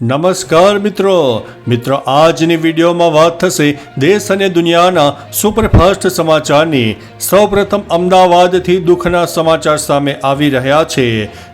નમસ્કાર મિત્રો. મિત્રો, આજની વિડીયોમાં વાત થશે દેશ અને દુનિયાના સુપરફાસ્ટ સમાચારની. સૌપ્રથમ અમદાવાદથી દુઃખના સમાચાર સામે આવી રહ્યા છે.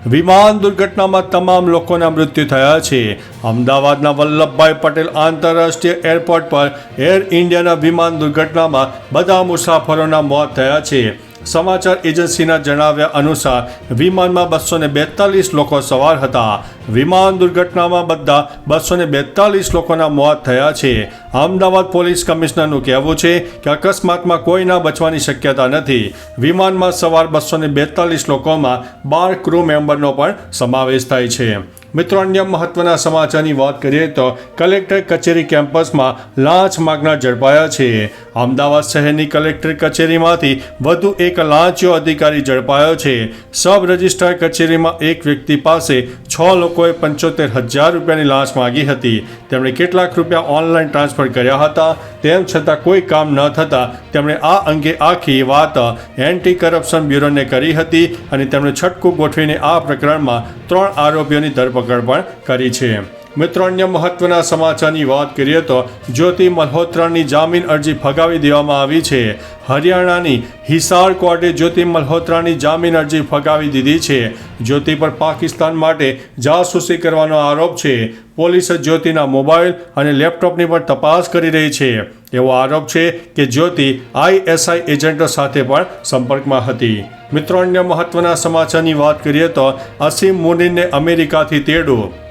વિમાન દુર્ઘટનામાં તમામ લોકોના મૃત્યુ થયા છે. અમદાવાદના વલ્લભભાઈ પટેલ આંતરરાષ્ટ્રીય એરપોર્ટ પર એર ઇન્ડિયાના વિમાન દુર્ઘટનામાં બધા મુસાફરોના મોત થયા છે. સમાચાર એજન્સીના જણાવ્યા અનુસાર, વિમાનમાં બસો ને બેતાલીસ લોકો સવાર હતા. વિમાન દુર્ઘટનામાં બધા બસો ને બેતાલીસ લોકોના મોત થયા છે. અમદાવાદ પોલીસ કમિશનરનું કહેવું છે કે અકસ્માતમાં કોઈના બચવાની શક્યતા નથી. વિમાનમાં સવાર બસો ને બેતાલીસ લોકોમાં બાર ક્રૂ મેમ્બરનો પણ સમાવેશ થાય છે. મિત્રો, અન્ય મહત્વના સમાચારની વાત કરીએ તો કલેક્ટર કચેરી કેમ્પસમાં લાંચ માગનાર ઝડપાયા છે. અમદાવાદ શહેરની કલેક્ટર કચેરીમાંથી વધુ એક લાંચિયો અધિકારી ઝડપાયો છે. સબ રજિસ્ટ્રાર કચેરીમાં એક વ્યક્તિ પાસે છ લોકોએ પંચોતેર હજાર રૂપિયાની લાંચ માગી હતી. તેમણે કેટલાક રૂપિયા ઓનલાઈન ટ્રાન્સફર કર્યા હતા. તેમ છતાં કોઈ કામ ન થતાં તેમણે આ અંગે આખી વાત એન્ટી કરપ્શન બ્યુરોને કરી હતી અને તેમણે છટકું ગોઠવીને આ પ્રકરણમાં ત્રણ આરોપીઓની ધરપકડ પણ કરી છે. મિત્રો, અન્ય મહત્વના સમાચારની વાત કરીએ તો જ્યોતિ મલ્હોત્રાની જામીન અરજી ફગાવી દેવામાં આવી છે. હરિયાણાની હિસાર કોર્ટે જ્યોતિ મલ્હોત્રાની જામીન અરજી ફગાવી દીધી છે. જ્યોતિ પર પાકિસ્તાન માટે જાસૂસી કરવાનો આરોપ છે. પોલીસ જ્યોતિના મોબાઈલ અને લેપટોપની પણ તપાસ કરી રહી છે. એવો આરોપ છે કે જ્યોતિ આઈએસઆઈ એજન્ટો સાથે પણ સંપર્કમાં હતી. મિત્રો, અન્ય મહત્વના સમાચારની વાત કરીએ તો અસીમ મુનીને અમેરિકાથી તેડું.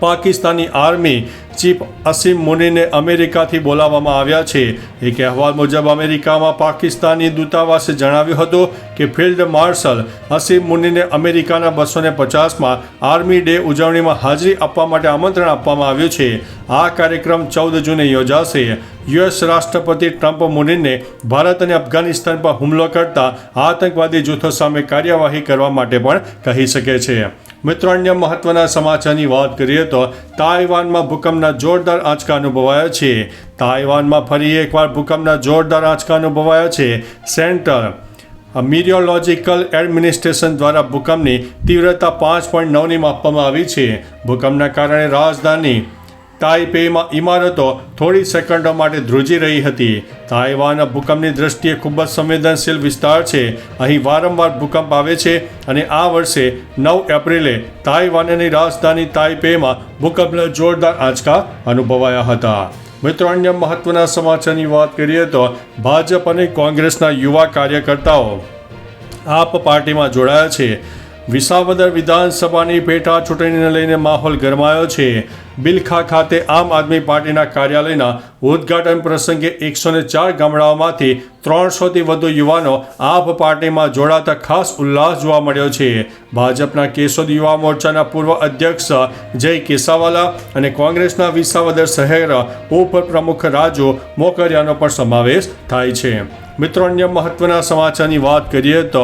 પાકિસ્તાની આર્મી ચીફ અસીમ મુનીને અમેરિકાથી બોલાવવામાં આવ્યા છે. એક અહેવાલ મુજબ અમેરિકામાં પાકિસ્તાની દૂતાવાસે જણાવ્યું હતું કે ફિલ્ડ માર્શલ અસીમ મુનીને અમેરિકાના બસો ને પચાસમાં આર્મી ડે ઉજવણીમાં હાજરી આપવા માટે આમંત્રણ આપવામાં આવ્યું છે. આ કાર્યક્રમ ચૌદ જૂને યોજાશે. યુએસ રાષ્ટ્રપતિ ટ્રમ્પ મુનીને ભારત અને અફઘાનિસ્તાન પર હુમલો કરતા આતંકવાદી જૂથો સામે કાર્યવાહી કરવા માટે પણ કહી શકે છે. મિત્રો, અન્ય મહત્વના સમાચારની વાત કરીએ તો તાઇવાનમાં ભૂકંપના જોરદાર આંચકા અનુભવાયા છે. તાઇવાનમાં ફરી એકવાર ભૂકંપના જોરદાર આંચકા અનુભવાયા છે. સેન્ટર મિરિયોલોજિકલ એડમિનિસ્ટ્રેશન દ્વારા ભૂકંપની તીવ્રતા પાંચ પોઈન્ટ નવની માપવામાં આવી છે. ભૂકંપના કારણે રાજધાની તાઇપેમાં ઇમારતો થોડી સેકન્ડો માટે ધ્રુજી રહી હતી. તાઇવાન ભૂકંપની દ્રષ્ટિએ ખૂબ જ સંવેદનશીલ વિસ્તાર છે. અહીં વારંવાર ભૂકંપ આવે છે અને આ વર્ષે નવ એપ્રિલે તાઇવાનની રાજધાની તાઇપેમાં ભૂકંપના જોરદાર આંચકા અનુભવાયા હતા. મિત્રો, અન્ય મહત્વના સમાચારની વાત કરીએ તો ભાજપ અને કોંગ્રેસના યુવા કાર્યકર્તાઓ આપ પાર્ટીમાં જોડાયા છે. વિસાવદર વિધાનસભાની પેટા ચૂંટણીને લઈને માહોલ ગરમાયો છે. બિલખા ખાતે આમ આદમી પાર્ટીના કાર્યાલયના ઉદ્ઘાટન પ્રસંગે એકસો ને ચાર ગામડાઓમાંથી ત્રણસોથી વધુ યુવાનો આપ પાર્ટીમાં જોડાતા ખાસ ઉલ્લાસ જોવા મળ્યો છે. ભાજપના કેશોદ યુવા મોરચાના પૂર્વ અધ્યક્ષ જય કેસાવાલા અને કોંગ્રેસના વિસાવદર શહેર ઉપપ્રમુખ રાજુ મોકરિયાનો પણ સમાવેશ થાય છે. મિત્રો, અન્ય મહત્વના સમાચારની વાત કરીએ તો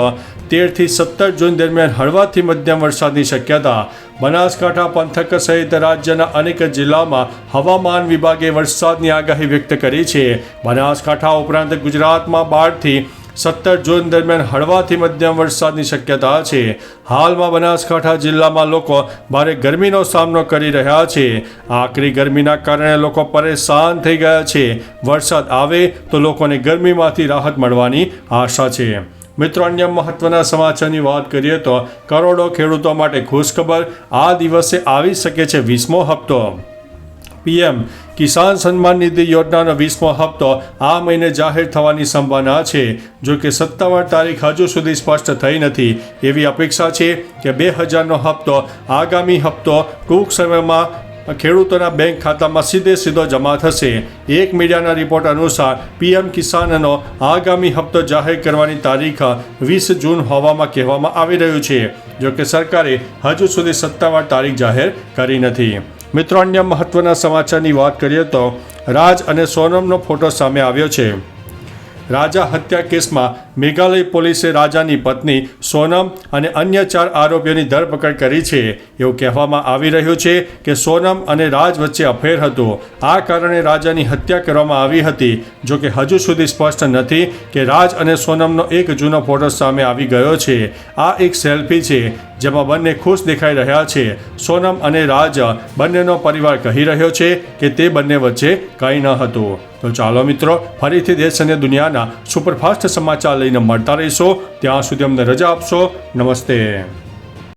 તેરથી સત્તર જૂન દરમિયાન હળવાથી મધ્યમ વરસાદની શક્યતા. બનાસકાંઠા પંથક સહિત રાજ્યના અનેક જિલ્લામાં હવામાન વિભાગે વરસાદની આગાહી વ્યક્ત કરી છે. બનાસકાંઠા ઉપરાંત ગુજરાતમાં બારથી સત્તર જૂન દરમિયાન હળવાથી મધ્યમ વરસાદની શક્યતા છે. હાલમાં બનાસકાંઠા જિલ્લામાં લોકો ભારે ગરમીનો સામનો કરી રહ્યા છે. આકરી ગરમીના કારણે લોકો પરેશાન થઈ ગયા છે. વરસાદ આવે તો લોકોને ગરમીમાંથી રાહત મળવાની આશા છે. મિત્રો, અન્ય મહત્વના સમાચારની વાત કરીએ તો કરોડો ખેડૂતો માટે ખુશખબર આ દિવસે આવી શકે છે વીસમો હપ્તો. પીએમ કિસાન સન્માન નિધિ યોજનાનો વીસમો હપ્તો આ મહિને જાહેર થવાની સંભાવના છે, જો કે સત્તાવાર તારીખ હજુ સુધી સ્પષ્ટ થઈ નથી. એવી અપેક્ષા છે કે બે હજારનો હપ્તો આગામી હપ્તો ટૂંક સમયમાં ખેડૂતોના બેંક ખાતામાં સીધે સીધો જમા થશે. એક મીડિયાના રિપોર્ટ અનુસાર, પીએમ કિસાનનો આગામી હપ્તો જાહેર કરવાની તારીખ વીસ જૂન હોવામાં કહેવામાં આવી રહ્યું છે, જો કે સરકારે હજુ સુધી સત્તાવાર તારીખ જાહેર કરી નથી. મિત્રો, અન્ય મહત્વના સમાચારની વાત કરીએ તો રાજ અને સોનમનો ફોટો સામે આવ્યો છે. રાજા હત્યા કેસમાં મેઘાલય પોલીસે રાજાની પત્ની સોનમ અને અન્ય ચાર આરોપીઓની ધરપકડ કરી છે. એવું કહેવામાં આવી રહ્યું છે કે સોનમ અને રાજ વચ્ચે અફેર હતો. આ કારણે રાજાની હત્યા કરવામાં આવી હતી. જો કે હજુ સુધી સ્પષ્ટ નથી કે રાજ અને સોનમનો એક જૂનો ફોટો સામે આવી ગયો છે. આ એક સેલ્ફી છે, જેમાં બંને ખુશ દેખાઈ રહ્યા છે. સોનમ અને રાજ બંનેનો પરિવાર કહી રહ્યો છે કે તે બંને વચ્ચે કંઈ ન હતું. તો ચાલો મિત્રો, ફરીથી દેશ અને દુનિયાના સુપરફાસ્ટ સમાચાર લઈને મળતા રહીશો. ત્યાં સુધી અમને રજા આપશો. નમસ્તે.